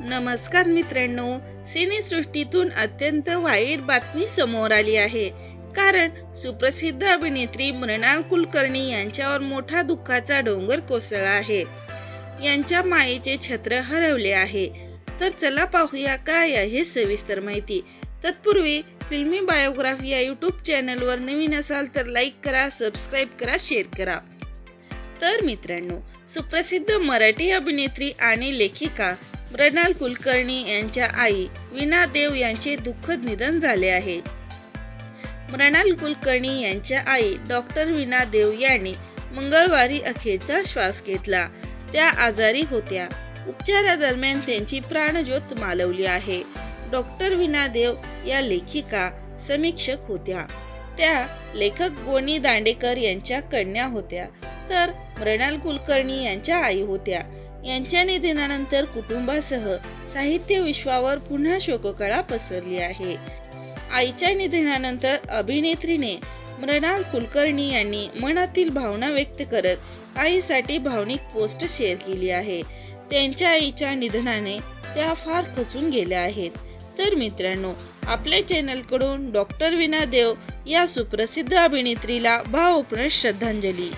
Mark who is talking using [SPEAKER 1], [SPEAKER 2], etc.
[SPEAKER 1] नमस्कार मित्रांनो सिनेसृष्टीतून अत्यंत वाईट बातमी समोर आली आहे. कारण सुप्रसिद्ध अभिनेत्री मृणाल कुलकर्णी यांच्यावर मोठा दुःखाचा डोंगर कोसळला आहे. यांच्या मायेचे छत्र हरवले आहे. तर चला पाहूया काय आहे सविस्तर माहिती. तत्पूर्वी फिल्मी बायोग्राफी या यूट्यूब चॅनलवर नवीन असाल तर लाईक करा सबस्क्राईब करा शेअर करा. तर मित्रांनो सुप्रसिद्ध मराठी अभिनेत्री आणि लेखिका मृणाल कुलकर्णी यांच्या आई वीणा देव यांचे दुःखद निधन झाले आहे. मृणाल कुलकर्णी यांच्या आई डॉक्टर वीणा देव यांनी मंगळवारी अखेरचा श्वास घेतला. त्या आजारी होत्या. उपचारादरम्यान त्यांची प्राणज्योत मालवली आहे. डॉक्टर वीणा देव या लेखिका समीक्षक होत्या. त्या लेखक गोनी दांडेकर यांच्या कन्या होत्या. तर मृणाल कुलकर्णी यांच्या आई होत्या. यांच्या निधनानंतर कुटुंबासह साहित्य विश्वावर पुन्हा शोककळा पसरली आहे. आईच्या निधनानंतर अभिनेत्रीने मृणाल कुलकर्णी यांनी मनातील भावना व्यक्त करत आईसाठी भावनिक पोस्ट शेअर केली आहे. त्यांच्या आईच्या निधनाने त्या फार खचून गेल्या आहेत. तर मित्रांनो आपल्या चॅनलकडून डॉक्टर विना देव या सुप्रसिद्ध अभिनेत्रीला भावपूर्ण श्रद्धांजली.